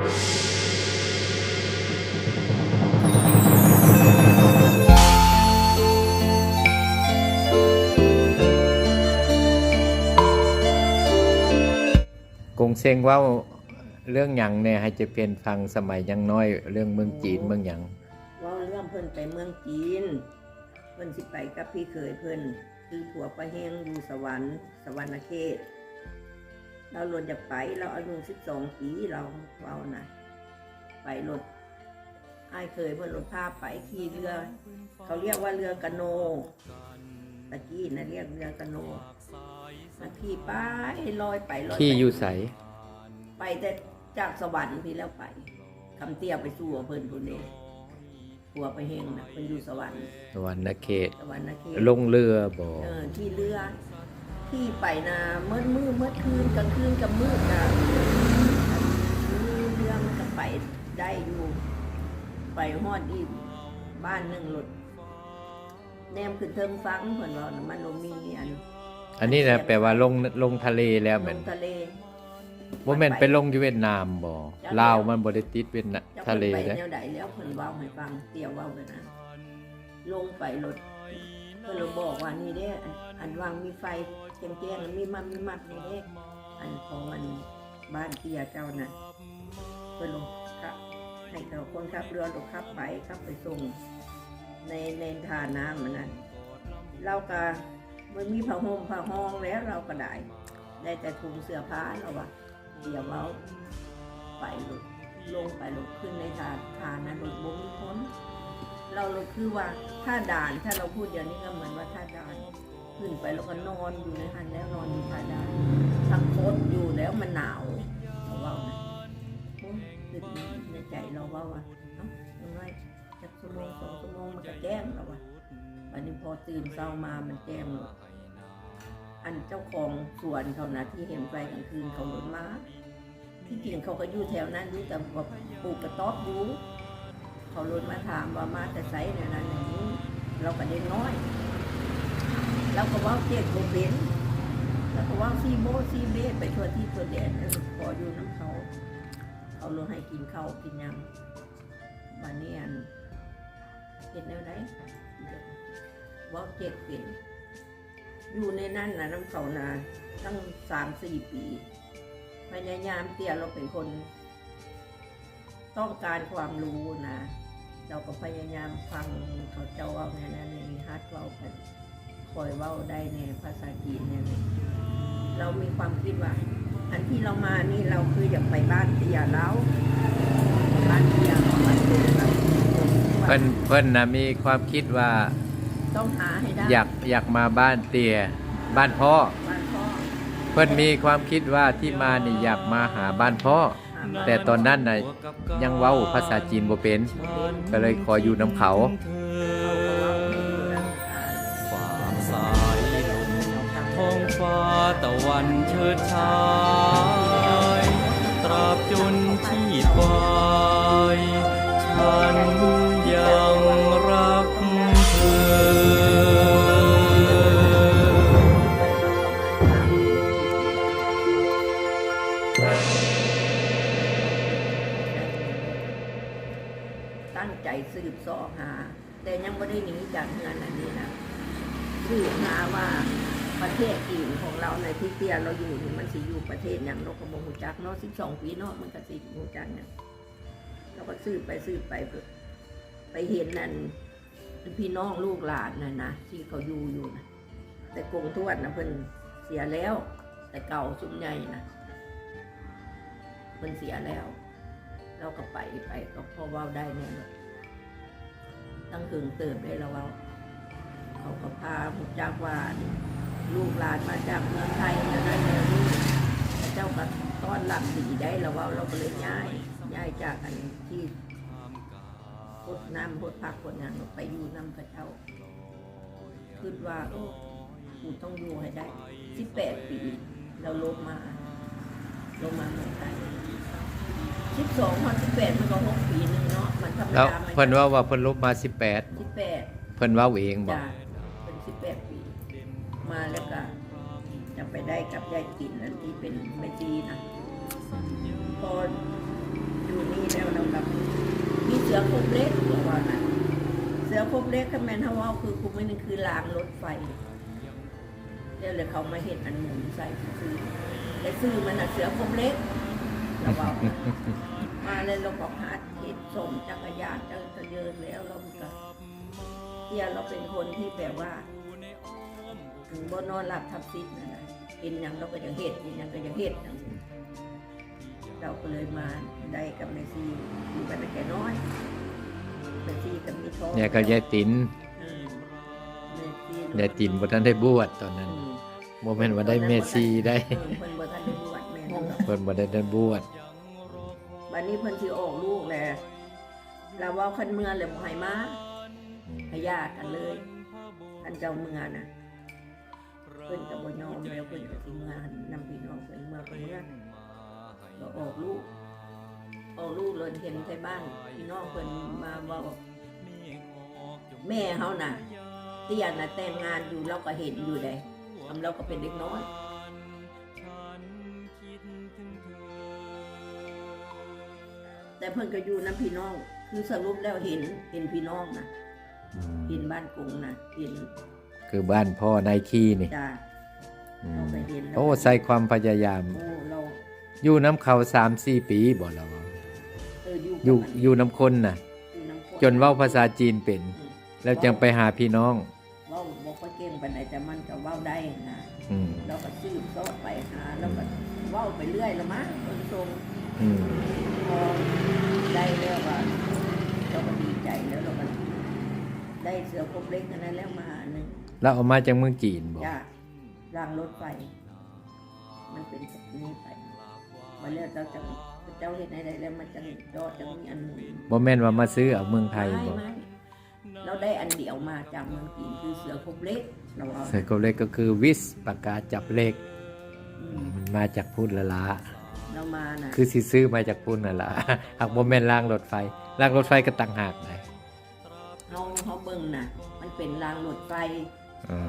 กงเซงว่าเรื่องหยังเนี่ยให้เจะเป็นฟังสมัยยังน้อย เรื่องเมืองจีนเมืองหยังเว่าเรื่องเพิ่นไปเมืองจีน เพิ่นสิไปกับพี่เคยเพิ่นคือผัวประแห้งอยู่สวรรค์สวรรณเขต เราหลดจะไป เราอายุสิบสองปีเราเว้านะไปรถไอ้ายเคยเพิ่นรถพาไปขี่เรือ เขาเรียกว่าเรือกะโนตะกี้นะเรียกเรือกะโนมาขี่ไปลอยไปลอยไปที่อยู่ใสไปแต่จากสวรรค์พี่แล้วไปคำเตี้ยไปสู่เพิ่นพุ่นเด้ผัวไปเฮงนะเพิ่นอยู่สวรรค์สวรรณเขตสวรรค์เขตลงเรือบ่เออที่เรือ ที่ไปนาเมื่อมืดเมื่อคืนกลางคืนกับมืดนะมีเรือมันก็ไปได้อยู่ ไปฮอดอีกบ้านหนึ่งหลุดแนมขึ้นเทิงฟังเพิ่นว่าน่ะมันบ่มีอัน อันนี้นะแปลว่าลงลงทะเลแล้วลแม่นงทะเลบ่แม่นไปลงอยู่เวียดนามบ่ลาวมันบ่ได้ติดเวียดนามจะทะเลไปนะแนวใดแล้วเพิ่นเว้าให้ฟังเตียวเว้ากันนะลงไปรถเพิ่นเลยบอกว่านี่เด้อันอันวางมีไฟ แจ้งๆมีมัดมีมัดนี่เด้อันของมันบ้านเตียเจ้าน่ะเพิ่นลงครับให้เขาคนขับเรือลงขับไปขับไปส่ง ในในท่าน้ำมันนั้นเราก็มันมีผ้าห่มผ้าห้องแล้วเราก็ได้ได้แต่ถุงเสื้อผ้าเราว่าเดี๋ยวเราไปลงลงไปลงขึ้นในทานทานั้นลงบ่มีพ้นเราเราคือว่าถ้าด่านถ้าเราพูดอย่างนี้ก็เหมือนว่าถ้าด่าน ขึ้นไปแล้วก็นอนอยู่ในหันแล้วนอนอยู่ท่าด่านทักโคตรอยู่แล้วมันหนาวเราว่านะโอ้ยนึกในใจเราว่าว่าเอ้ายังไงจักชั่วโมงสองชั่วโมงมันก็แจ้งแล้วว่าวันนี้พอตื่นเช้ามามันแจ้งหมดอันเจ้าของสวนเขานะที่เห็นไฟกลางคืนเขาหลนมาที่จริงเขาก็อยู่แถวนั้นอยู่แต่ว่าปลูกกระต๊อบอยู่เขาหลนมาถามว่ามาแต่ไซเนี่ยนั้นอย่างนี้เราก็เด็กน้อย เราก็ว่าเจ็กโบเป็นแล้วก็ว่าซีโบซีเบไปทั่วที่ทั่วแดนขออยู่น้ำเขาเขาลยให้กินข้าวกินยังบานนี้อันเห็นแนวไหนว่าเจ็กเป็นอยู่ในนั้นนะน้ำเขานาตั้งสามสี่ปีพยายามเตี้ยเราเป็นคน ต้องการความรู้นะ เราก็พยายามฟังเขาเจ้าเว่าในนั้นในนิฮัตเว่ากั นคอยเว่าได้ในภาษาจีนเนี่ยเรามีความคิดว่า อันที่เรามานี่เราคืออยากไปบ้านเตี้ยแล้ว บ้านเตี้ยบ้านเตี้ยเราเพิ่นเพิ่นน่ะมีความคิดว่าต้องหาให้ได้อยากอยากมาบ้านเตียบ้านพ่อ บ้านพ่อเพิ่นมีความคิดว่าที่มานี่อยากมาหาบ้านพ่อหาบ้านแต่ตอนนั้นน่ะยังเว้าภาษาจีนบ่เป็น ก็เลยขออยู่น้ำเขา ตะวันเชิดชายตราบจนชีพวายฉันยังร สืบไปสืบไปไปเห็นนั่นพี่น้องลูกหลานน่ะนะที่เขาอยู่อยู่นะแต่กงทวดนะเพิ่นเสียแล้ว แต่เก่าสุมใหญ่นะเพิ่นเสียแล้ว เราก็ไปไปก็พอว้าได้เนี่ยตั้งถึงเติมได้แล้วว้าเขาก็พาหุจักว่าลูกหลานมาจากเมืองไทยนะนั่นนะนี่เจ้าก็ต้อนรับดีได้แล้วว้าเราก็เลยย้าย ย้ายจากอันที่พดน้ำพดพักพดงานไปอยู่น้ำพระเจ้าคิดว่าโอ้กูต้องอยู่ให้ได้สิบแปดปี เราลบมา ลงมาเมืองไทยสิบสองพันสิบแปดมันก็หกปีหนึ่งเนาะมันธรรมแล้วดามันเพิ่นว่าว่าเพิ่นลบมา 18สิบแปด เพิ่นเว้าเองบ่จ้ะเป็นสิบแปดปี มาแล้วก็จะไปได้กับยายกินนั่นที่เป็นแม่จีนะพอ อยู่แล้วเรากับมีเสือคบเล็กบอกว่านะเสือคบเล็กคำแมนทว่าคือคุมไม่นึงคือรางรถไฟเดี๋ยวเลยเขามาเห็นอันหมุนใส่ซื้อแต่ซื้อมันน่ะเสือคบเล็กเราบอกมาเลยเราบอกหาเห็ดส่งจักรยานจักรยานแล้วเราก็เที่ยเราเป็นคนที่แบบว่าถึงบ่นอนหลับทับซิดนั่นะกินยังเราก็จะเห็ดกินยังก็จะเห็ดนั่น เราก็เลยมาได้กับแม่ซีอยู่กันแต่แก่น้อยแม่ซีกับมีทองเนี่ยก็ยายตินอืมแม่ซียายตินบ่ทันได้บวชตอนนั้นอืมบ่แม่นว่าได้เมสซี่ได้เออเพิ่นบ่ทันได้บวชแม่นบ่ เพิ่นบ่ได้ได้บวชบัดนี้เพิ่นสิออกลูกแล้วเราเว้าคันเมืองเลยบ่ให้มาให้ญาติกันเลยอันเจ้าเมืองน่ะ เพิ่นก็บ่ยอมแล้วเพิ่นก็สิเมืองนำพี่น้องเพิ่นเมืองเพิ่นเมือง ก็ออกลูกออกลูกเลยเห็นที่บ้านพี่น้องเพิ่นมาเว่าแม่เขาน่ะเตี้ยน่ะแต่งงานอยู่เราก็เห็นอยู่เลยทำเราก็เป็นเด็กน้อยแต่เพิ่นก็อยู่น้ำพี่น้องคือสรุปแล้วเห็นเห็นพี่น้องนะอืมเห็นบ้านกรุงนะเห็น คือบ้านพ่อในขี้นี่จ้าอืเรามไปเห็นแล้วโอ้ใส่ความพยายามโอ้เรา อยู่น้ำเขา3-4ปีบ่เราเอออยู่อยู่กับมันอยู่น้ำคนน่ะ อยู่น้ำคจนเว้าภาษาจีนเป็น อืมแล้วจังไปหาพี่น้อง เว้าบอกว่าเก่งปานใดแต่มันก็เว้าได้นะอืมเราก็ซื้อซอดไปหาแล้วก็เว้าไปเรื่อยละมั้งคนทรงอืมพอได้แล้วว่าเราก็ดีใจแล้วเราก็ได้เสือครบเล็กอันนั้นแล้วมาหนึ่งแล้วเอามาจากเมืองจีนบ่ จ้ารางรถไฟ มันเป็นแบบนี้ไป มาแล้วเจ้าจังเจ้าเห็นอะไรแล้วมันจังดอดจังมีอันหนึ่งบ่แม่นว่ามาซื้อเอาเมืองไทยไม่บ่ไม่เราได้อันเดียวมาจากเมืองจีนคือเสือครบเล็กเราเอาใส่กบเล็กก็คือวิสปากกาจับเลขอืมมันมาจากพูดละละเรามาน่ะคือสิซื้อมาจากพุ่นน่ะล่ะหากบ่แม่นรางรถไฟรางรถไฟก็ต่างหากได้เขาเขาเบิ่งน่ะ มันเป็นรางรถไฟ อ๋อ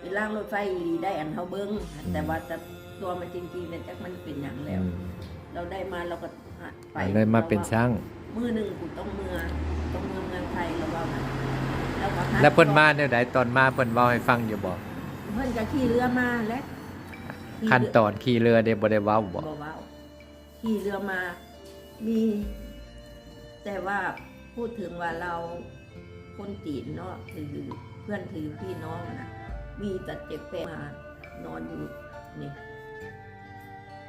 เป็นรางรถไฟดีได้อันเขาเบิ้งแต่ว่าแต่ ตัวมันจริงๆเนี่ยจักมันเป็นอย่างแล้ว อืมเราได้มาเราก็ไปเลยมาเป็นช่าง มือหนึ่งกูต้องเมืองต้องเมืองเมืองไทยเราว่ามันแล้วก็หัดแล้วเพิ่นมาแนวใดตอนมาเพิ่นเว้าให้ฟังอยู่บ่เพิ่นจะขี่เรือมาและขี่ขั้นเรือตอนขี่เรือได้บ่ได้เว้าบ่บ่เว้าขี่เรือมา มี แต่ว่าพูดถึงว่าเราคนจีนเนาะถือเพื่อนถือพี่น้องนะมีตัดเจ็บแปะมานอนอยู่นี่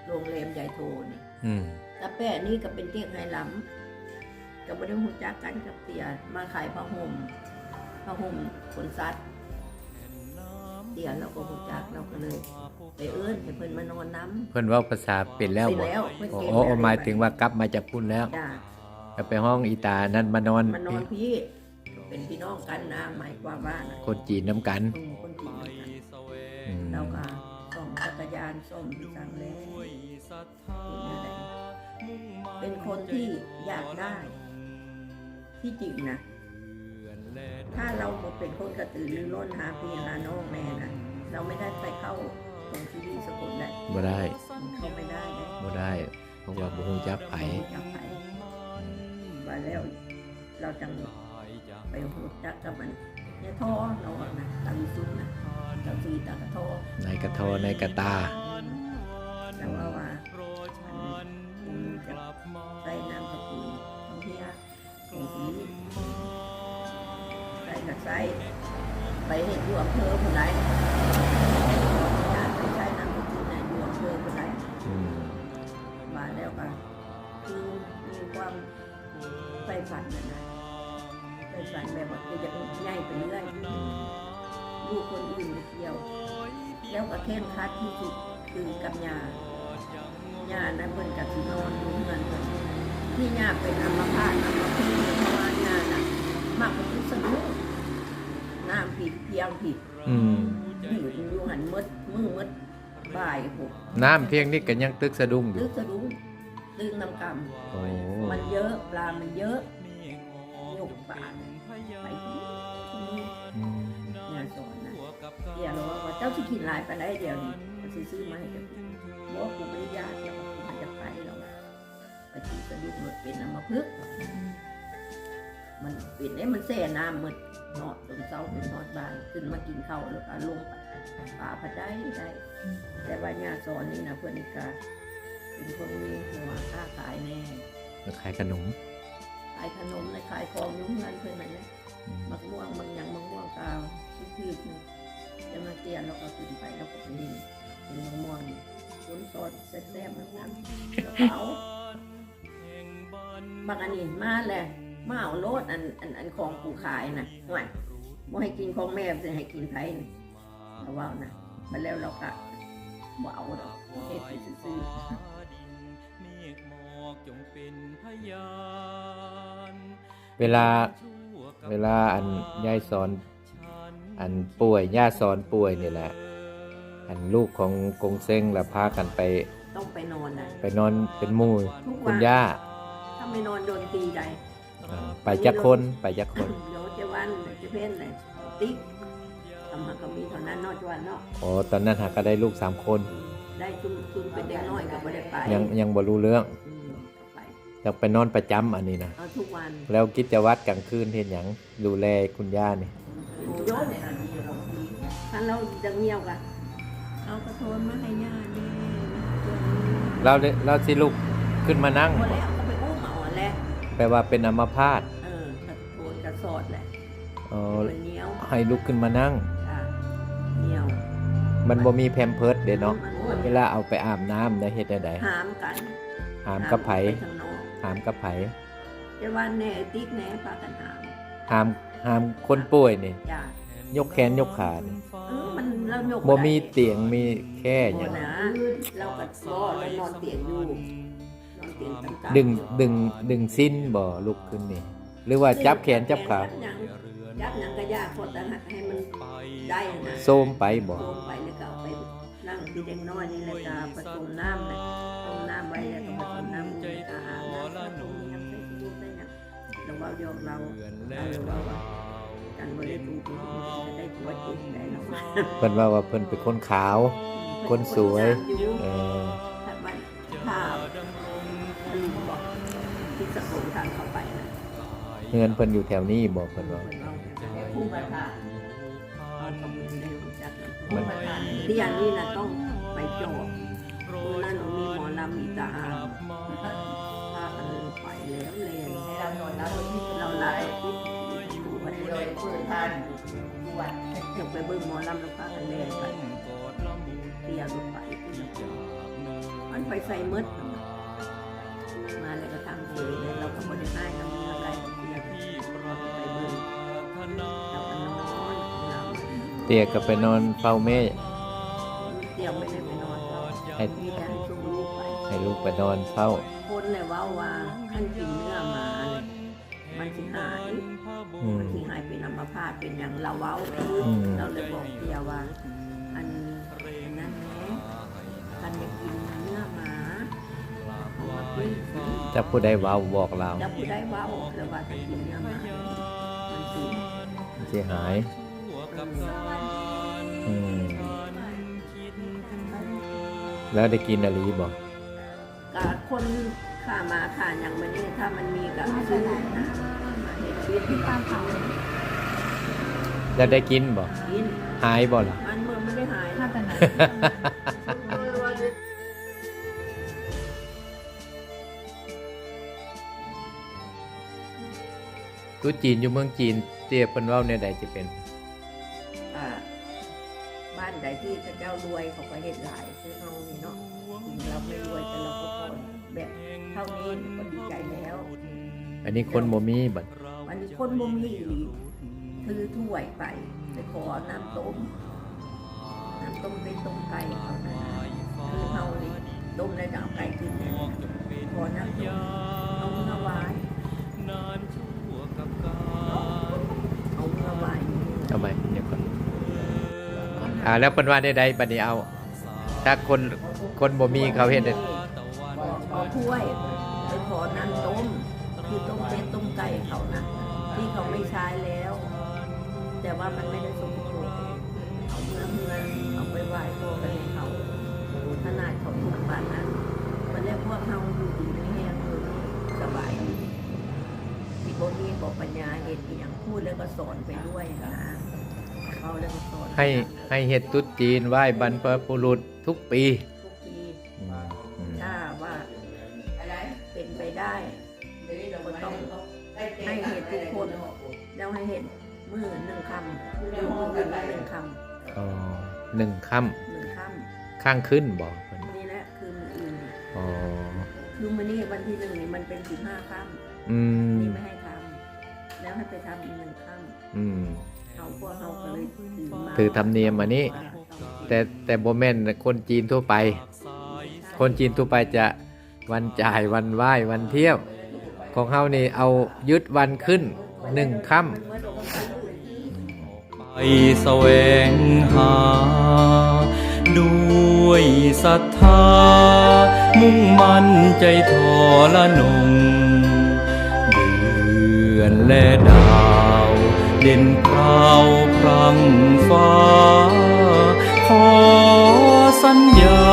โรงแรมใหญ่โทนี่อืมตาแปะนี่ก็เป็นเตียงไฮล้ำกับบริหูจักกันกับเตียมาขายผ้าห่มผ้าห่มขนสัตว์เตียเราก็หูจักเราก็เลย ไปเอื้อนให้เพิ่นมานอนน้ำเพิ่นเว้าภาษาเป็นแล้วไปบ่แล้วเพิ่นโอ้เก่งโอ้แล้วหมายถึงว่ากลับมาจากพุ่นแล้วจ้า ก็ไปห้องอีตานั่นมานอนมานอนพี่เป็นพี่น้องกันนะหมายความว่านะคนจีนน้ำกันอืมคนจีนด้วยกันอืมเราก็ส่งจักรยานส่งที่สั่งแล้ว เป็นอะไรเป็นคนที่อยากได้ ที่จริงนะ ถ้าเราบ่เป็นคนกระตือรือร้นหาพี่หาน้องแม่นะเราไม่ได้ไปเข้าตรงที่นี่สกุลได้บ่ได้เข้าไม่ได้เลยบ่ได้เพราะว่าบ่ฮู้จักไผจับไผมาแล้วเราจังไปหูจักกับมันเนี่ยท่อเราอะนะตาวิสุทธ์นะเราซีตากระท่อในกระทอในกระตา ฝ่ฝันนะนะใฝ่ฝันแบบว่าคือจะใหญ่ไปเรื่อยอืมลูกคนอื่นไม่เกี่ยว แล้วก็แข่งคัดที่สุดคือกับยาญานะเพิ่นกับที่นอนอยู่เงินเพิ่นที่ยาเป็นอัมพาตอัมพฤกษ์เพราะว่าญาน่ะมากกว่าทุกสนุกน้ำผิดเพียงผิดอืมอยู่อยู่หันมืดมือมืดบ่ายหกน้ำเพียงนี้ก็ยังตึกสะดุ้งอลึยู่กสะดุ้งดึงน้ำกำโอ้มันเยอะปลามันเยอะ ยกปลาไปที่อืมงานสอนนะเดี๋ยวเราว่าเจ้าสิขินหลายไปได้เดี๋ยวนี้ก็สิซื้อมาให้เจ้ากินบอกว่ากูไม่ได้ยากแล้วกูมันจะไปแล้วไปที่สะดุ้งรถเป็นอัมพฤกษ์มันเป็นได้มันแส่น้ำหมดนอดจนเศร้าจนนอดบานขึ้นมากินข้าวแล้วก็ลงไปป่าพัดได้ได้ แต่ว่าญาสอนนี่นะเพื่อนนี่ก็เป็นคนมีหัวค้าขายแน่ขายขนมขายขนมในขายของอยุ่งเงินเพื่อนนั่นแหละอืมมะม่วงบางอย่างมะม่วงกาวพืชๆนี่จะมาเตียนแล้วก็ขึ้นไปแล้วก็ไปนี่เป็นมะม่วงคุ้นซอสแซ่บๆมันนั้นแล้วก็เอาบางอันนี้มาแหละมาเอาโลดอันอันอันของกูขายน่ะห่วยบ่ให้กินของแม่จะให้กินไผนี่เราว่านะมาแล้วเราก็บ่เอาดอกเฮ็ดให้ซื่อเวลาเวลาอันยายสอนอันป่วยย่าสอนป่วยนี่แหละ อันลูกของกงเซ้งแล้วพากันไปๆต้องไปนอนนะไปนอนเป็นหมู่ทุกคุวัณนย่า ถ้าไม่นอนโดนตีใดอ่าไปจักคนไปจักคนเดี๋ยวจะวันจะเพ่นเลยติ๊กทำมาก็มีเท่านั้นเนอกจวันเนาะอ๋อตอนนั้นหาก็ได้ลูกสามคน ได้ซุ่มซุ่มเป็นเด็กน้อยก็ไม่ได้ไปยังยังบ่รู้เรื่องอืมก็ ไปจะไปนอนประจำอันนี้นะเอาทุกวันแล้วกิจวัตรกลางคืนเห็นหยังดูแลคุณย่านี่โยนถ้าเราจะเงียวกันเอากระโทนมาให้ย่าแน่เราได้เราสิลุกขึ้นมานั่งพอแล้วก็ไปอุ้มเอาแหละแปลว่าเป็นอัมพาตเออกระโทนกระสอดแหละอ๋อมันเหนียวให้ลุกขึ้นมานั่งอะเหนียวมันบ่มีแพมเพิร์ดเด้เนาะมันเวลาเอาไปอาบน้ำได้เฮ็ดได้ใดหามกันหามกับไผ ปทางโน้นหามกับไผจะวันแน่ติ๊กแน่พากันหามหามหามคนป่วยนี่จ้ะยกแขนยกขานี่เออมันเรายกบ่มีได้เตียงมีแค่หโอ้ยังนะเราก็บ่เรานอนเตียงอยู่นอนเตียงต่างๆดึงดึงดึงสิ้นบ่ลุกขึ้นนี่ หรือว่าจับแขนจับขาจับหยังจับหยังก็ยากพอแต่ให้มันได้นะโซมไปบ่โซมไปแล้วก็เอาไปนั่งที่เด็กน้อยนี่แหละก็ผสมน้ำเลยต้มน้ำไว้แล้ว เราเว้าโยกเราเราเว้าว่ากันบ่ได้ดูดูจะได้ตัวจริงได้เนาะเพิ่นว่าว่าเพิ่นเป็นคนขาว คนสวยเออถ้าวันถ้าลืมบอกที่สกุลทางเข้าไปนะเฮือนเพิ่นอยู่แถวนี้บ่เพิ่นว่าผู้ประธานเอาคำนึงได้รู้จักนะผู้ประธานที่อย่างนี้นะต้องไปโจบตรงนั้นมีหมอลำมีตาอาพา วันนี้โดยเปิดทานบวชอยากไปเบิ่งหมอลำแล้วพากันเล่นไปเตียลงไปมันไปใส่มืดมาแล้วก็ทำเองเราก็ไม่ได้ให้เรามีอะไรเตียรไปเบิ่งเราก็นอนเตียก็ไปนอนเฝ้าแม่เตียไม่ได้ไปนอนให้มีแต่ให้ชุมลูกไปให้ลูกไปนอนเฝ้าคนเลยว่าว่าท่านกินเนื้อมาเนี่ยมันสิหาย อืมมันสิหายเป็นอัมพาตเป็นอย่างเราเว้าอืม เราเลยบอกเตียว่า อันนั้นแหละท่านอยากกินเนื้อหมาเอามากินสิถ้าผู้ใดเว้าบอกเราแล้วผู้ได้เว้าแล้วว่าท่านกินเนื้อหมามันสิสิหาย อืม แล้วได้กินอะไรบ่กะคนข่ามาข่าอย่างมันนี่ถ้ามันมีกับซื้อนะ มาเห็นชีวิตที่ตามเขาแล้วได้กินบ่ กินหายบ่ล่ะ มันเมื่อไม่ได้หายถ้าแต่ไหนกูจีนอยู่เมืองจีนเตียเพิ่นเว้าแนวใดจะเป็น อ่าบ้านใดที่พระเจ้ารวยเขาก็เห็นหลายคือเรานี่เนาะเราไม่รวยแต่เราก็พอแบบเท่านี้ก็ดีใจแล้วอันนี้คนบ่มีบัดวันนี้ คนบ่มีอีหลีคือถ้วยไปไปขอน้ำต้มน้ำต้มไปต้มไก่เขานะคือเฮานี่ต้มแล้วจะเอาไก่ขึ้นเนี่ยขอน้ำต้มเอาเนื้อไว้เอาเนื้อไว้ทำไมเดี๋ยวก่อนอ่าแล้วเพิ่นว่าได้ใดบัดนี้เอา ถ้าคนคนบ่มีเขาเฮ็ดได้ขอถ้วยไปขอน้ำต้มคือต้มเป็ดต้มไก่เขานะที่เขา ไม่ใช้แล้ว แต่ว่ามันไม่ได้สมบูรณ์เอาเมื่อเมื่อเอาไปไหว้พ่อกันให้เขาขนาดเขาถูกบ้านนั้นมันเรียกพวกเขาอยู่ดีไม่แห้งเลยสบายดีบอกปัญญาเหตุอย่างพูดแล้วก็สอนไปด้วยนะเขาแล้วก็สอนให้ให้เฮ็ดตุ๊ดจีนไหว้บรรพบุรุษทุกปี แล้วให้เห็นมือหนึ่งคำมืออื่นหนึ่งคอ๋อหนึ่งค่ำหนึ่งคำข้างขึ้นบอกเพิ่นำนี่แหละคือมืออื่นอ๋อคือมันนี่วันที่หนึ่งนี่มันเป็นสิบห้าค่อืมำนี่ไม่ให้ทำแล้วให้ไปทำอีกหนึ่งค่อืมำเอาพวกเราก็เลยถือมาถือธรรมเนียมมานี่แต่แต่โบแมนคนจีนทั่วไป คนจีนทั่วไปจะวันจ่ายวันไหว้วันเที่ยว ของเฮานี่เอายึดวันขึ้น หนึ่งค่ำไปแสวงหา ด้วยศรัทธา มุ่งมั่นใจทอละนง เดือนและดาว เด่นพราวพรังฟ้า ขอสัญญา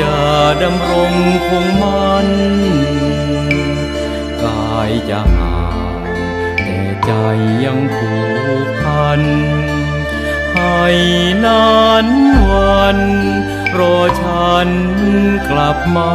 จะดำรงคงมันกายจะหา ใจยังผูกพัน ให้นานวัน รอฉันกลับมา